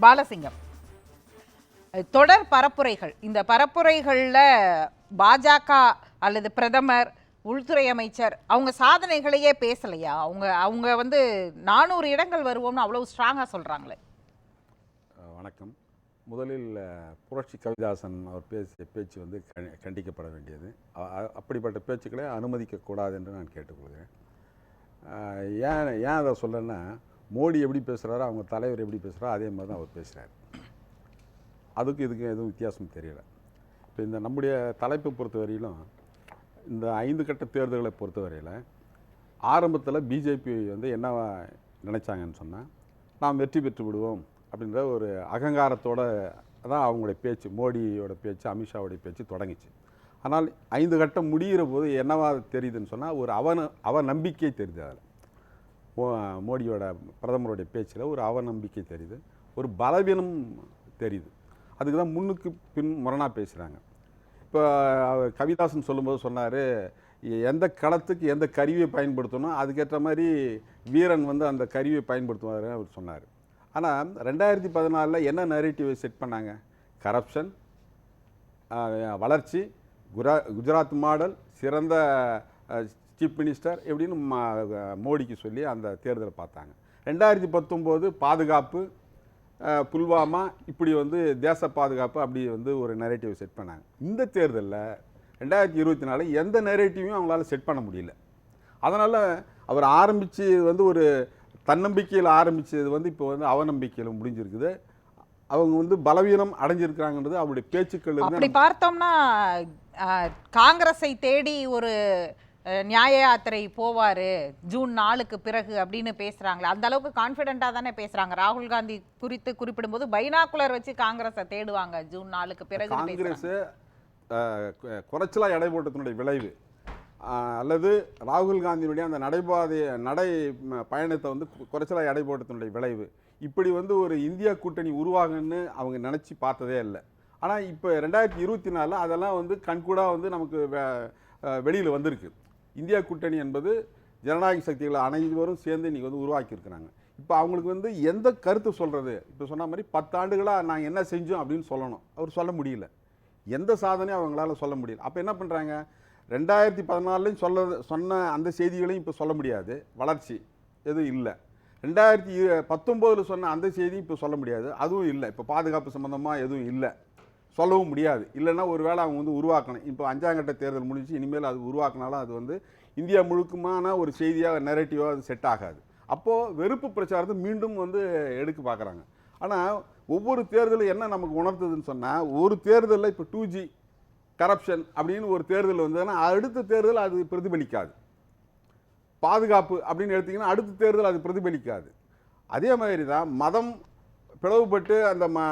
பாலசிங்கம். தொடர் பரப்புரைகள். இந்த பரப்புரைகளில் பாஜக அல்லது பிரதமர் உள்துறை அமைச்சர் அவங்க சாதனைகளையே பேசலையா? அவங்க அவங்க வந்து நானூறு இடங்கள் வருவோம்னு அவ்வளவு ஸ்ட்ராங்காக சொல்கிறாங்களே வணக்கம். முதலில் புரட்சி கவிதாசன் அவர் பேசிய பேச்சு வந்து கண்- கண்டிக்கப்பட வேண்டியது. அப்படிப்பட்ட பேச்சுக்களை அனுமதிக்கக்கூடாது என்று நான் கேட்டுக்கொள்கிறேன். ஏன் ஏன் அதை சொல்கிறேன்னா மோடி எப்படி பேசுகிறாரோ அவங்க தலைவர் எப்படி பேசுகிறாரோ அதே மாதிரி தான் அவர் பேசுகிறார் அதுக்கு இதுக்கு எதுவும் வித்தியாசம் தெரியல. இப்போ இந்த நம்முடைய தலைப்பை பொறுத்தவரையிலும் இந்த ஐந்து கட்ட தேர்தல்களை பொறுத்தவரையில் ஆரம்பத்தில் பிஜேபி வந்து என்ன நினைச்சாங்கன்னு சொன்னால் நாம் வெற்றி பெற்று விடுவோம் அப்படின்ற ஒரு அகங்காரத்தோட தான் அவங்களுடைய பேச்சு மோடியோட பேச்சு அமித்ஷாவுடைய பேச்சு தொடங்கிச்சு. ஆனால் ஐந்து கட்டம் முடிகிற போது என்னவா தெரியுதுன்னு சொன்னால் ஒரு அவன அவ நம்பிக்கை தெரியுது. அதில் மோடியோட பிரதமருடைய பேச்சில் ஒரு அவநம்பிக்கை தெரியுது ஒரு பலவீனம் தெரியுது. அதுக்கு தான் முன்னுக்கு பின் முரணாக பேசுகிறாங்க இப்போ அவர் கவிதாசன் சொல்லும்போது சொன்னார் எந்த களத்துக்கு எந்த கருவியை பயன்படுத்தணும் அதுக்கேற்ற மாதிரி வீரன் வந்து அந்த கருவியை பயன்படுத்துவார் அவர் சொன்னார். ஆனால் ரெண்டாயிரத்தி பதினாலில் என்ன நரேட்டிவை செட் பண்ணாங்க? கரப்ஷன் வளர்ச்சி குரா குஜராத் மாடல் சிறந்த சீஃப் மினிஸ்டர் எப்படின்னு மோடிக்கு சொல்லி அந்த தேர்தலை பார்த்தாங்க. ரெண்டாயிரத்தி பத்தொம்போது பாதுகாப்பு புல்வாமா இப்படி வந்து தேச பாதுகாப்பு அப்படி வந்து ஒரு நெரேட்டிவ் செட் பண்ணாங்க. இந்த தேர்தலில் ரெண்டாயிரத்தி இருபத்தி நாலு எந்த நெரேட்டிவையும் அவங்களால செட் பண்ண முடியல. அதனால் அவர் ஆரம்பித்து வந்து ஒரு தன்னம்பிக்கையில் ஆரம்பித்தது வந்து இப்போ வந்து அவநம்பிக்கையில் முடிஞ்சிருக்குது. அவங்க வந்து பலவீனம் அடைஞ்சிருக்கிறாங்கன்றது அவருடைய பேச்சுக்கள் அப்படி பார்த்தோம்னா காங்கிரஸை தேடி ஒரு நியாய யாத்திரை போவாரு ஜூன் நாலுக்கு பிறகு அப்படின்னு பேசுறாங்களே. அந்த அளவுக்கு கான்ஃபிடென்ட்டா தானே பேசுறாங்க. ராகுல் காந்தி குறித்து குறிப்பிடும்போது பைனாக்குலர் வச்சு காங்கிரஸை தேடுவாங்க ஜூன் நாலுக்கு பிறகு காங்கிரஸ் குறைச்சலாக எடை போட்டத்தினுடைய விளைவு. அல்லது ராகுல் காந்தியினுடைய அந்த நடைபாதை நடை பயணத்தை வந்து குறைச்சலாக எடை போட்டத்தினுடைய விளைவு. இப்படி வந்து ஒரு இந்தியா கூட்டணி உருவாகுன்னு அவங்க நினச்சி பார்த்ததே இல்லை. ஆனால் இப்போ ரெண்டாயிரத்தி இருபத்தி நாலில் அதெல்லாம் வந்து கண்கூடாக வந்து நமக்கு வெளியில் வந்திருக்கு. இந்தியா கூட்டணி என்பது ஜனநாயக சக்திகளை அனைவரும் சேர்ந்து இன்றைக்கி வந்து உருவாக்கியிருக்கிறாங்க. இப்போ அவங்களுக்கு வந்து எந்த கருத்து சொல்கிறது இப்போ சொன்ன மாதிரி பத்தாண்டுகளாக நாங்கள் என்ன செஞ்சோம் அப்படின்னு சொல்லணும். அவர் சொல்ல முடியல. எந்த சாதனையும் அவங்களால சொல்ல முடியல. அப்போ என்ன பண்ணுறாங்க ரெண்டாயிரத்தி பதினாலையும் சொல்ல சொன்ன அந்த செய்திகளையும் இப்போ சொல்ல முடியாது. வளர்ச்சி எதுவும் இல்லை. ரெண்டாயிரத்தி பத்தொம்போதில் சொன்ன அந்த செய்தியும் இப்போ சொல்ல முடியாது. அதுவும் இல்லை. இப்போ பாதுகாப்பு சம்மந்தமாக எதுவும் இல்லை. சொல்லவும் முடியாது. இல்லைன்னா ஒரு வேளை அவங்க வந்து உருவாக்கணும். இப்போ அஞ்சாம் கட்ட தேர்தல் முடிஞ்சு இனிமேல் அது உருவாக்கினாலும் அது வந்து இந்தியா முழுக்குமான ஒரு செய்தியாக நெரட்டிவாக அது செட் ஆகாது. அப்போது வெறுப்பு பிரச்சாரத்தை மீண்டும் வந்து எடுக்க பார்க்குறாங்க. ஆனால் ஒவ்வொரு தேர்தலும் என்ன நமக்கு உணர்த்துதுன்னு சொன்னால் ஒரு தேர்தலில் இப்போ டூ ஜி கரப்ஷன் அப்படின்னு ஒரு தேர்தல் வந்ததுன்னா அடுத்த தேர்தல் அது பிரதிபலிக்காது. பாதுகாப்பு அப்படின்னு எடுத்திங்கன்னா அடுத்த தேர்தல் அது பிரதிபலிக்காது. அதே மாதிரி தான் மதம் பிளவுபட்டு அந்த மா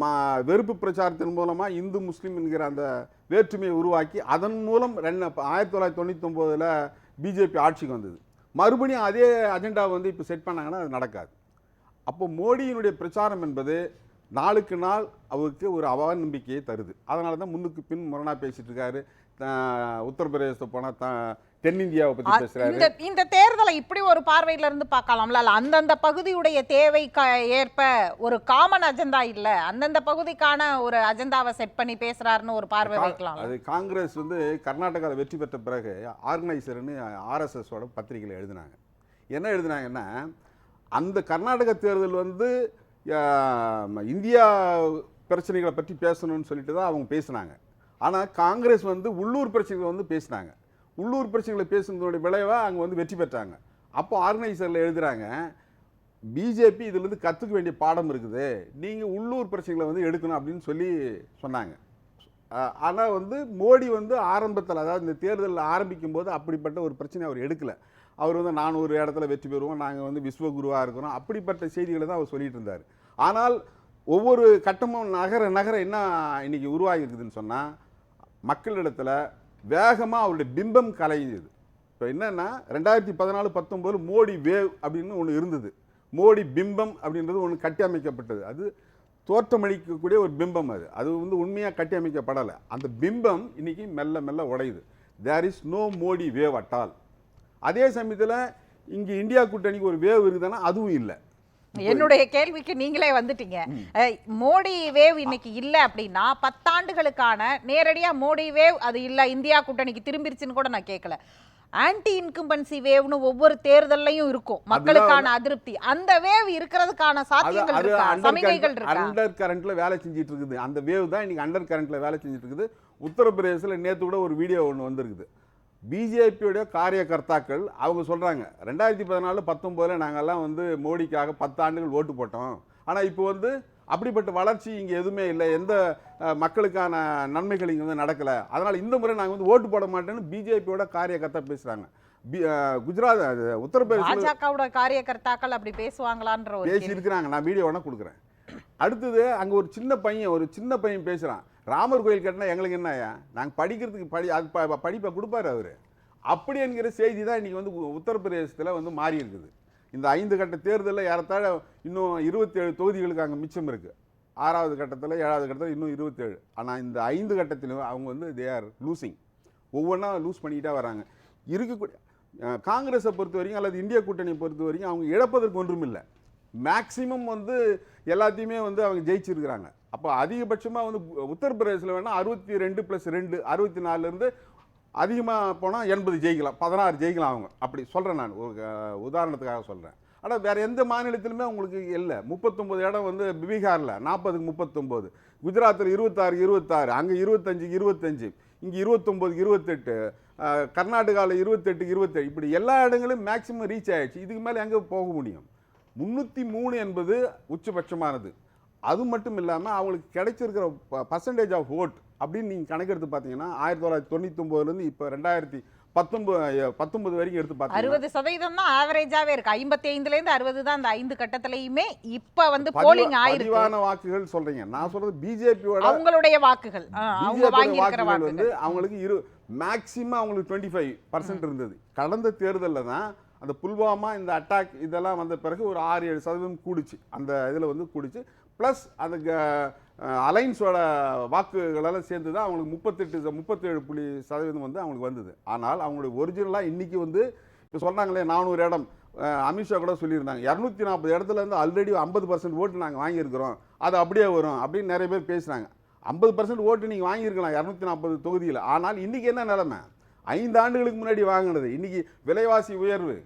மா வெறுப்பு பிரச்சாரத்தின் மூலமாக இந்து முஸ்லீம் என்கிற அந்த வேற்றுமையை உருவாக்கி அதன் மூலம் ரெண்டு ஆயிரத்தி தொள்ளாயிரத்தி தொண்ணூத்தொம்போதில் பிஜேபி ஆட்சிக்கு வந்தது. மறுபடியும் அதே அஜெண்டா வந்து இப்போ செட் பண்ணாங்கன்னா அது நடக்காது. அப்போ மோடியினுடைய பிரச்சாரம் என்பது நாளுக்கு நாள் அவருக்கு ஒரு அவநம்பிக்கையை தருது. அதனால தான் முன்னுக்கு பின் முரணா பேசிகிட்டு இருக்காரு. த- உத்தரப்பிரதேசத்தை போனால் த தென்னிந்தியாவை பற்றி பேசுகிறாரு இந்த இந்த தேர்தலை இப்படி ஒரு பார்வையில இருந்து பார்க்கலாம்ல அந்தந்த பகுதியுடைய தேவைக்கு ஏற்ப ஒரு காமன் அஜெண்டா இல்ல. அந்தந்த பகுதிக்கான ஒரு அஜெண்டாவை செட் பண்ணி பேசுறாருன்னு ஒரு பார்வை வைக்கலாம் அது காங்கிரஸ் வந்து கர்நாடகாவில் வெற்றி பெற்ற பிறகு ஆர்கனைசர்னு ஆர்எஸ்எஸோட பத்திரிகையில் எழுதினாங்க. என்ன எழுதினாங்கன்னா அந்த கர்நாடக தேர்தல் வந்து இந்தியா பிரச்சனைகளை பற்றி பேசணும்னு சொல்லிட்டு தான் அவங்க பேசினாங்க. ஆனால் காங்கிரஸ் வந்து உள்ளூர் பிரச்சனைகளை வந்து பேசினாங்க. உள்ளூர் பிரச்சனைகளை பேசுனதோடைய விளைவாக அங்கே வந்து வெற்றி பெற்றாங்க. அப்போ ஆர்கனைசரில் எழுதுகிறாங்க பிஜேபி இதுலேருந்து கற்றுக்க வேண்டிய பாடம் இருக்குது. நீங்கள் உள்ளூர் பிரச்சனைகளை வந்து எடுக்கணும் அப்படின்னு சொல்லி சொன்னாங்க. ஆனால் வந்து மோடி வந்து ஆரம்பத்தில் அதாவது இந்த தேர்தலில் ஆரம்பிக்கும் போது அப்படிப்பட்ட ஒரு பிரச்சனை அவர் எடுக்கலை. அவர் வந்து நானூறு இடத்துல வெற்றி பெறுவோம் நாங்கள் வந்து விஸ்வகுருவாக இருக்கிறோம் அப்படிப்பட்ட செய்திகளை தான் அவர் சொல்லிட்டு இருந்தார். ஆனால் ஒவ்வொரு கட்டமும் நகர நகர என்ன இன்றைக்கி உருவாகி இருக்குதுன்னு சொன்னால் மக்களிடத்தில் வேகமாக அவருடைய பிம்பம் கலையுது இப்போ என்னென்னா ரெண்டாயிரத்தி பதினாலு பத்தொம்போது மோடி வேவ் அப்படின்னு ஒன்று இருந்தது. மோடி பிம்பம் அப்படின்றது ஒன்று கட்டி அமைக்கப்பட்டது. அது தோற்றமளிக்கக்கூடிய ஒரு பிம்பம் அது. அது வந்து உண்மையாக கட்டி அமைக்கப்படலை. அந்த பிம்பம் இன்னைக்கு மெல்ல மெல்ல உடையுது. There is no Modi wave Atal அதே சமயத்தில் இங்கே இந்தியா கூட்டணிக்கு ஒரு வேவ் இருக்குதுன்னா அதுவும் இல்லை. என்னுடைய கேள்விக்கு நீங்களே வந்துட்டீங்க. மோடி வேவ் இன்னைக்கு இல்ல அப்படின்னா பத்தாண்டுகளுக்கான நேரடியா மோடி வேவ் அது இல்ல இந்தியா கூட்டணிக்கு திரும்பிருச்சுன்னு கூட நான் கேட்கல ஆன்டி இன்கம்பன்சி வேவ்னு ஒவ்வொரு தேர்தல்லையும் இருக்கும். மக்களுக்கான அதிருப்தி. அந்த வேவ் இருக்கிறதுக்கான சாத்தியங்கள் இருக்கா? சமிகைகள் இருக்கா? அண்டர் கரண்ட்ல வேலை செஞ்சுட்டு இருக்குது. அந்த வேவ் தான் இன்னைக்கு அண்டர் கரண்ட்ல வேலை செஞ்சுட்டு இருக்குது. உத்தரப்பிரதேசத்தில் நேத்து கூட ஒரு வீடியோ ஒன்று வந்திருக்குது. பிஜேபியோட காரியகர்த்தாக்கள் அவங்க சொல்றாங்க ரெண்டாயிரத்தி பதினாலு பத்தொம்போதில் நாங்கெல்லாம் வந்து மோடிக்காக பத்து ஆண்டுகள் ஓட்டு போட்டோம். ஆனால் இப்போ வந்து அப்படிப்பட்ட வளர்ச்சி இங்கே எதுவுமே இல்லை. எந்த மக்களுக்கான நன்மைகள் இங்கே வந்து நடக்கலை. அதனால் இந்த முறை நாங்கள் வந்து ஓட்டு போட மாட்டேன்னு பிஜேபியோட காரியகர்த்தா பேசுகிறாங்க குஜராத் உத்தரப்பிரதேச காரியகர்த்தாக்கள் அப்படி பேசுவாங்களான்ற ஒரு பேசி. இருக்கிறாங்க நான் வீடியோ வேணா கொடுக்குறேன். அடுத்தது அங்கே ஒரு சின்ன பையன் ஒரு சின்ன பையன் பேசுகிறான் ராமர் கோயில் கட்டினா எங்களுக்கு என்னயா நாங்கள் படிக்கிறதுக்கு படி அது ப- படிப்பை கொடுப்பாரு அவர். அப்படி என்கிற செய்தி தான் இன்றைக்கி வந்து உத்தரப்பிரதேசத்தில் வந்து மாறி இருக்குது. இந்த ஐந்து கட்ட தேர்தலில் ஏறத்தாழ இன்னும் இருபத்தேழு தொகுதிகளுக்கு அங்கே மிச்சம் இருக்குது ஆறாவது கட்டத்தில் ஏழாவது கட்டத்தில் இன்னும் இருபத்தேழு. ஆனால் இந்த ஐந்து கட்டத்திலும் அவங்க வந்து தே ஆர் லூசிங் ஒவ்வொன்றா லூஸ் பண்ணிக்கிட்டே வராங்க. இருக்கக்கூடிய காங்கிரஸை பொறுத்த வரைக்கும் அல்லது இந்திய கூட்டணியை பொறுத்த வரைக்கும் அவங்க இழப்பதற்கு ஒன்றும் இல்லை மேக்சிமம் வந்து எல்லாத்தையுமே வந்து அவங்க ஜெயிச்சிருக்கிறாங்க. அப்போ அதிகபட்சமாக வந்து உத்தரப்பிரதேசில் வேணால் அறுபத்தி ரெண்டு ப்ளஸ் ரெண்டு அறுபத்தி நாலுலேருந்து அதிகமாக போனால் எண்பது ஜெயிக்கலாம் பதினாறு ஜெயிக்கலாம் அவங்க. அப்படி சொல்கிறேன் நான். ஒரு உதாரணத்துக்காக சொல்கிறேன் ஆனால் வேறு எந்த மாநிலத்திலுமே உங்களுக்கு இல்லை. முப்பத்தொம்போது இடம் வந்து பீகாரில் நாற்பதுக்கு முப்பத்தொம்போது. குஜராத்தில் இருபத்தாறு இருபத்தாறு. அங்கே இருபத்தஞ்சுக்கு இருபத்தஞ்சு. இங்கே இருபத்தொம்போது இருபத்தெட்டு. கர்நாடகாவில் இருபத்தெட்டு இருபத்தேழு. இப்படி எல்லா இடங்களும் மேக்சிமம் ரீச் ஆயிடுச்சு. இதுக்கு மேலே எங்கே போக முடியும்? முந்நூற்றி மூணு என்பது உச்சபட்சமானது. அது மட்டும் இல்லாமல் அவங்களுக்கு கிடைச்சிருக்கிற பர்சன்டேஜ் ஆஃப் ஓட் அப்படின்னு நீங்கள் கணக்கெடுத்து பார்த்தீங்கன்னா ஆயிரத்தி தொள்ளாயிரத்தி தொண்ணூத்தொம்போதுலேருந்து இப்போ ரெண்டாயிரத்தி பத்தொம்பது பத்தொன்பது வரைக்கும் எடுத்து பார்த்தீங்கன்னா அறுபது சதவீதம் தான் ஆவரேஜாவே இருக்கு. ஐம்பத்தி ஐந்துல இருந்து அறுபது தான் அந்த ஐந்து கட்டத்திலயுமே இப்ப வந்து போலிங் ஆயிருக்கு வாக்குகள் சொல்றீங்க. நான் சொல்றது பிஜேபியோட அவங்களுடைய வாக்குகள். அவங்க வாங்கி இருக்கிற வாக்குகள் வந்து அவங்களுக்கு இரு மேக்சிமம் அவங்களுக்கு டுவெண்ட்டி ஃபைவ் பர்சன்ட் இருந்தது. கடந்த தேர்தலில் தான் அந்த புல்வாமா இந்த அட்டாக் இதெல்லாம் வந்த பிறகு ஒரு ஆறு ஏழு சதவீதம் கூடுச்சு. அந்த இதில் வந்து கூடுச்சு. ப்ளஸ் அந்த அலைன்ஸோட வாக்குகளெல்லாம் சேர்ந்து தான் அவங்களுக்கு முப்பத்தெட்டு முப்பத்தேழு புள்ளி சதவீதம் வந்து அவங்களுக்கு வந்தது. ஆனால் அவங்களுடைய ஒரிஜினலாக இன்றைக்கி வந்து இப்போ சொன்னாங்களே நானூறு இடம். அமித்ஷா கூட சொல்லியிருந்தாங்க. இரநூத்தி நாற்பது இடத்துல இருந்து ஆல்ரெடி ஐம்பது பர்சன்ட் ஓட்டு நாங்கள் வாங்கியிருக்கிறோம். அது அப்படியே வரும் அப்படின்னு நிறைய பேர் பேசுனாங்க ஐம்பது பர்சன்ட் ஓட்டு நீங்கள் வாங்கியிருக்கலாம் இரநூத்தி நாற்பது தொகுதியில். ஆனால் இன்றைக்கி என்ன நிலமை? ஐந்து ஆண்டுகளுக்கு முன்னாடி வாங்கினது. இன்றைக்கி விலைவாசி உயர்வு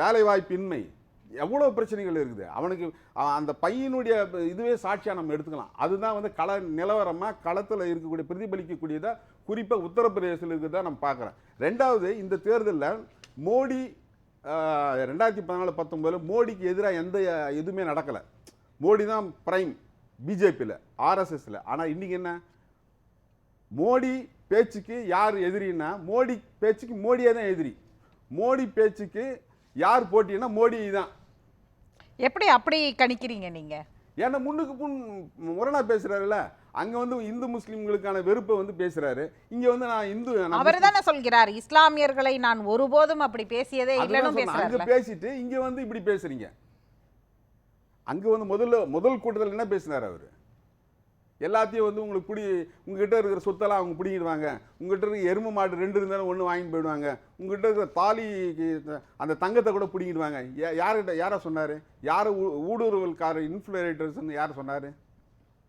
வேலைவாய்ப்பின்மை எவ்வளோ பிரச்சனைகள் இருக்குது? அவனுக்கு அந்த பையனுடைய இதுவே சாட்சியாக நம்ம எடுத்துக்கலாம். அதுதான் வந்து கள நிலவரமாக களத்தில் இருக்கக்கூடிய பிரதிபலிக்கக்கூடியதாக குறிப்பாக உத்தரப்பிரதேசத்தில் இருக்கிறதா நம்ம பார்க்குறோம். ரெண்டாவது இந்த தேர்தலில் மோடி ரெண்டாயிரத்தி பதினாலு பத்தொம்போதில் மோடிக்கு எதிராக எந்த எதுவுமே நடக்கலை. மோடி தான் பிரைம் பிஜேபியில் ஆர்எஸ்எஸில். ஆனால் இன்றைக்கி என்ன? மோடி பேச்சுக்கு யார் எதிரின்னா மோடி பேச்சுக்கு மோடியே தான் எதிரி. மோடி பேச்சுக்கு யார் போட்டின்னா மோடி தான். எப்படி அப்படி கணிக்கிறீங்க நீங்க? ஏன்னா முன்னுக்கு முன் முரணா பேசுறாருல்ல? அங்க வந்து இந்து முஸ்லிம்களுக்கான வெறுப்பை வந்து பேசுறாரு. இங்க வந்து நான் இந்து அவர் தானே சொல்கிறார் இஸ்லாமியர்களை நான் ஒருபோதும் அப்படி பேசியதே இல்லைன்னு. அங்க பேசிட்டு இங்க வந்து இப்படி பேசுறீங்க. அங்க வந்து முதல்ல முதல் கூட்டத்தில் என்ன பேசினார் அவரு? எல்லாத்தையும் வந்து உங்களுக்கு பிடி உங்ககிட்ட இருக்கிற சொத்தெல்லாம் அவங்க பிடிங்கிடுவாங்க. உங்ககிட்ட இருக்கிற எருமை மாடு ரெண்டு இருந்தாலும் ஒன்று வாங்கிட்டு போயிடுவாங்க. உங்ககிட்ட இருக்கிற தாலி அந்த தங்கத்தை கூட பிடிங்கிடுவாங்க. யா- யார்கிட்ட யாரை சொன்னார்? யார் ஊடுருவல்கார இன்ஃப்ளூரேட்டர்ஸ்னு யார் சொன்னார்?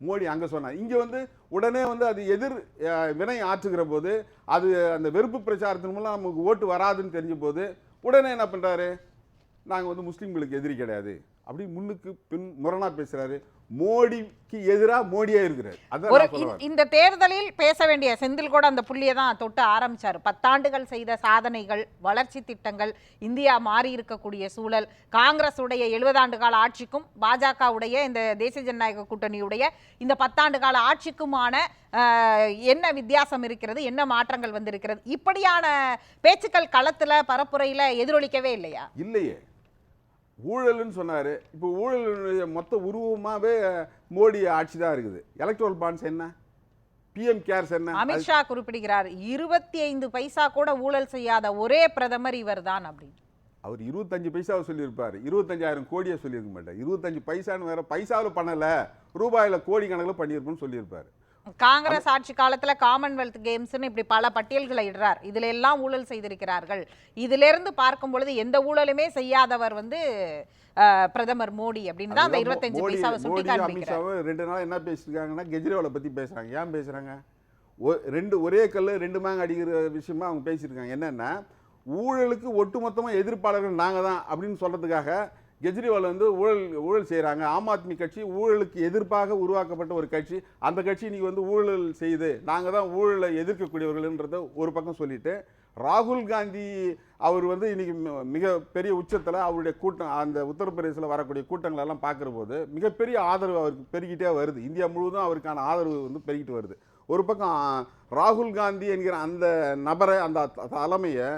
மோடி அங்கே சொன்னார். இங்கே வந்து உடனே வந்து அது எதிர் வினை ஆற்றுகிற போது அது அந்த வெறுப்பு பிரச்சாரத்தின் மூலம் நமக்கு ஓட்டு வராதுன்னு தெரிஞ்ச போது உடனே என்ன பண்ணுறாரு நாங்கள் வந்து முஸ்லீம்களுக்கு எதிரி கிடையாது. அப்படி முன்னுக்கு பின் முரணா பேசுறாரு. மோடிக்கு எதிராக மோடியே இருக்கிறார். அதான் இந்த- தேர்தலில் பேச வேண்டிய செந்தில் கூட அந்த புள்ளியை தான் தொட்டு ஆரம்பிச்சாரு. பத்தாண்டுகள் செய்த சாதனைகள் வளர்ச்சி திட்டங்கள் இந்தியா மாறி இருக்கக்கூடிய சூழல் காங்கிரஸ் உடைய எழுபது ஆண்டு கால ஆட்சிக்கும் பாஜகவுடைய இந்த தேசிய ஜனநாயக கூட்டணியுடைய இந்த பத்தாண்டு கால ஆட்சிக்குமான என்ன வித்தியாசம் இருக்கிறது என்ன மாற்றங்கள் வந்திருக்கிறது இப்படியான பேச்சுக்கள் களத்துல பரப்புரையில எதிரொலிக்கவே இல்லையா? இல்லையே. ஊழல்னு சொன்னார். இப்போ ஊழலுடைய மொத்த உருவமாகவே மோடி ஆட்சி தான் இருக்குது. எலக்ட்ரல் பாண்ட்ஸ் என்ன? பிஎம் கேர்ஸ் என்ன? அமித்ஷா குறிப்பிடுகிறார் இருபத்தி ஐந்து பைசா கூட ஊழல் செய்யாத ஒரே பிரதமர் இவர்தான் அப்படின்னு. அவர் இருபத்தஞ்சு பைசாவை சொல்லியிருப்பார். இருபத்தஞ்சாயிரம் கோடியை சொல்லியிருக்க மாட்டார். இருபத்தஞ்சு பைசான்னு வேற பைசாவில் பண்ணலை ரூபாயில் கோடி கணக்கில் பண்ணியிருப்போம்னு சொல்லியிருப்பார். காங்கிரஸ் ஆட்சி காலத்துல காமன்வெல்த் கேம்ஸ்னு இப்படி பல பட்டியல்களை இடுறார். இதுல எல்லாம் ஊழல் செய்திருக்கிறார்கள். இதுல இருந்து பார்க்கும் பொழுது எந்த ஊழலுமே செய்யாதவர் வந்து பிரதமர் மோடி அப்படின்னு தான் அந்த இருபத்தஞ்சு பைசாவை சுட்டி காண்பிக்கிறார் ரெண்டு நாள் என்ன பேசியிருக்காங்கன்னா கெஜ்ரிவாலை பத்தி பேசுறாங்க. ஏன் பேசுறாங்க? ரெண்டு ஒரே கல்லு ரெண்டு மாங்க அடிக்கிற விஷயமா அவங்க பேசியிருக்காங்க. என்னன்னா ஊழலுக்கு ஒட்டுமொத்தமா எதிர்ப்பாளர்கள் நாங்க தான் அப்படின்னு சொல்றதுக்காக கெஜ்ரிவால் வந்து ஊழல் ஊழல் செய்கிறாங்க ஆம் ஆத்மி கட்சி ஊழலுக்கு எதிர்ப்பாக உருவாக்கப்பட்ட ஒரு கட்சி. அந்த கட்சி இன்றைக்கி வந்து ஊழல் செய்யுது. நாங்கள் தான் ஊழலை எதிர்க்கக்கூடியவர்கள்ன்றத ஒரு பக்கம் சொல்லிட்டு ராகுல் காந்தி அவர் வந்து இன்றைக்கி மிக பெரிய உச்சத்தில் அவருடைய கூட்டம் அந்த உத்தரப்பிரதேசத்தில் வரக்கூடிய கூட்டங்களெல்லாம் பார்க்குற போது மிகப்பெரிய ஆதரவு அவருக்கு பெருகிட்டே வருது. இந்தியா முழுவதும் அவருக்கான ஆதரவு வந்து பெருகிட்டு வருது. ஒரு பக்கம் ராகுல் காந்தி என்கிற அந்த நபரை அந்த த- தலைமையை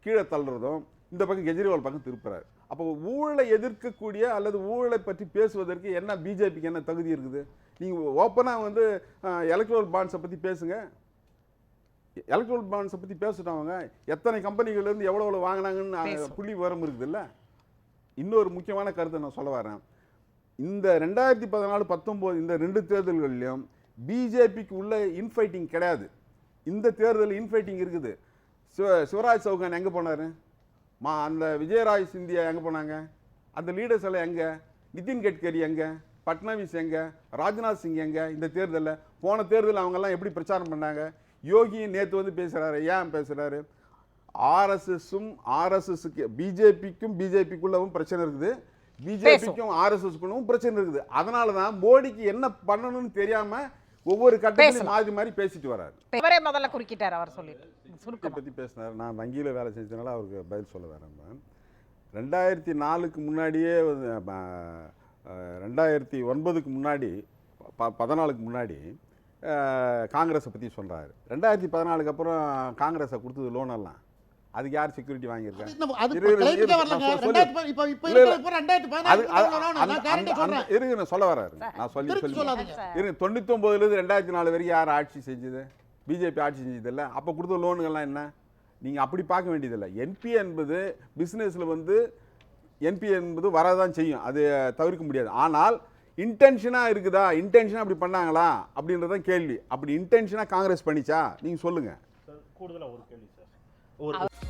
கீழே தள்ளுறதும் இந்த பக்கம் கெஜ்ரிவால் பக்கம் திருப்புறாரு. அப்போ ஊழலை எதிர்க்கக்கூடிய அல்லது ஊழலை பற்றி பேசுவதற்கு என்ன பிஜேபிக்கு என்ன தகுதி இருக்குது? நீங்கள் ஓப்பனாக வந்து எலக்ட்ரல் பாண்ட்ஸை பற்றி பேசுங்க. எலக்ட்ரல் பாண்ட்ஸை பற்றி பேசிட்டோம் அவங்க. எத்தனை கம்பெனிகள்லேருந்து எவ்வளோ எவ்வளோ வாங்கினாங்கன்னு. புள்ளி விவரம் இருக்குதுல்ல? இன்னொரு முக்கியமான கருத்தை நான் சொல்ல வரேன். இந்த ரெண்டாயிரத்தி பதினாலு பத்தொம்போது இந்த ரெண்டு தேர்தல்கள்லையும் பிஜேபிக்கு உள்ள இன்ஃபைட்டிங் கிடையாது. இந்த தேர்தல் இன்ஃபைட்டிங் இருக்குது. சிவ சிவராஜ் சௌகான் எங்கே போனார்? மா அந்த விஜயராஜ் சிந்தியா எங்கே போனாங்க? அந்த லீடர்ஸ் எல்லாம் எங்கே? நிதின் கட்கரி எங்கே? பட்னாவிஸ் எங்கே? ராஜ்நாத் சிங் எங்கே? இந்த தேர்தலில் போன தேர்தல் அவங்கெல்லாம் எப்படி பிரச்சாரம் பண்ணாங்க? யோகி நேற்று வந்து பேசுகிறாரு ஏன் பேசுகிறாரு ஆர்எஸ்எஸும் ஆர்எஸ்எஸ்க்கு பிஜேபிக்கும் பிஜேபிக்குள்ளவும் பிரச்சனை இருக்குது. பிஜேபிக்கும் ஆர்எஸ்எஸ்க்குள்ளவும் பிரச்சனை இருக்குது. அதனால தான் மோடிக்கு என்ன பண்ணணும்னு தெரியாம ஒவ்வொரு கட்டத்திலும். மாறி மாறி பேசிட்டு வராரு. இவரே முதல்ல குறுக்கிட்டார் அவர் சொல்லிட்டு. இதை சுருக்கமா. பற்றி பேசினார். நான் வங்கியில் வேலை செஞ்சதுனால அவருக்கு பதில் சொல்ல வரேன் ரெண்டாயிரத்தி நாலுக்கு முன்னாடியே ரெண்டாயிரத்தி ஒன்பதுக்கு முன்னாடி ப பதினாலுக்கு முன்னாடி காங்கிரஸை பற்றி சொல்கிறாரு ரெண்டாயிரத்தி பதினாலுக்கு அப்புறம் காங்கிரஸை கொடுத்தது லோன் எல்லாம். அதுக்கு யார் செக்யூரிட்டி வாங்கியிருக்காங்க இருங்க நான் சொல்ல வராரு நான் சொல்லி சொல்லி. இருங்க தொண்ணூத்தொம்பதுலேருந்து ரெண்டாயிரத்தி நாலு வரைக்கும் யார் ஆட்சி செஞ்சது? பிஜேபி ஆட்சி செஞ்சது இல்லை அப்போ கொடுத்த லோனுங்கள்லாம் என்ன? நீங்கள் அப்படி பார்க்க வேண்டியதில்லை. என்பி என்பது பிஸ்னஸில் வந்து என்பி என்பது வரதான் செய்யும். அது தவிர்க்க முடியாது. ஆனால் இன்டென்ஷனாக இருக்குதா? இன்டென்ஷனாக அப்படி பண்ணாங்களா? அப்படின்றது தான் கேள்வி. அப்படி இன்டென்ஷனாக காங்கிரஸ் பண்ணிச்சா? நீங்கள் சொல்லுங்கள் கூடுதலாக ஒரு கேள்வி Urbu.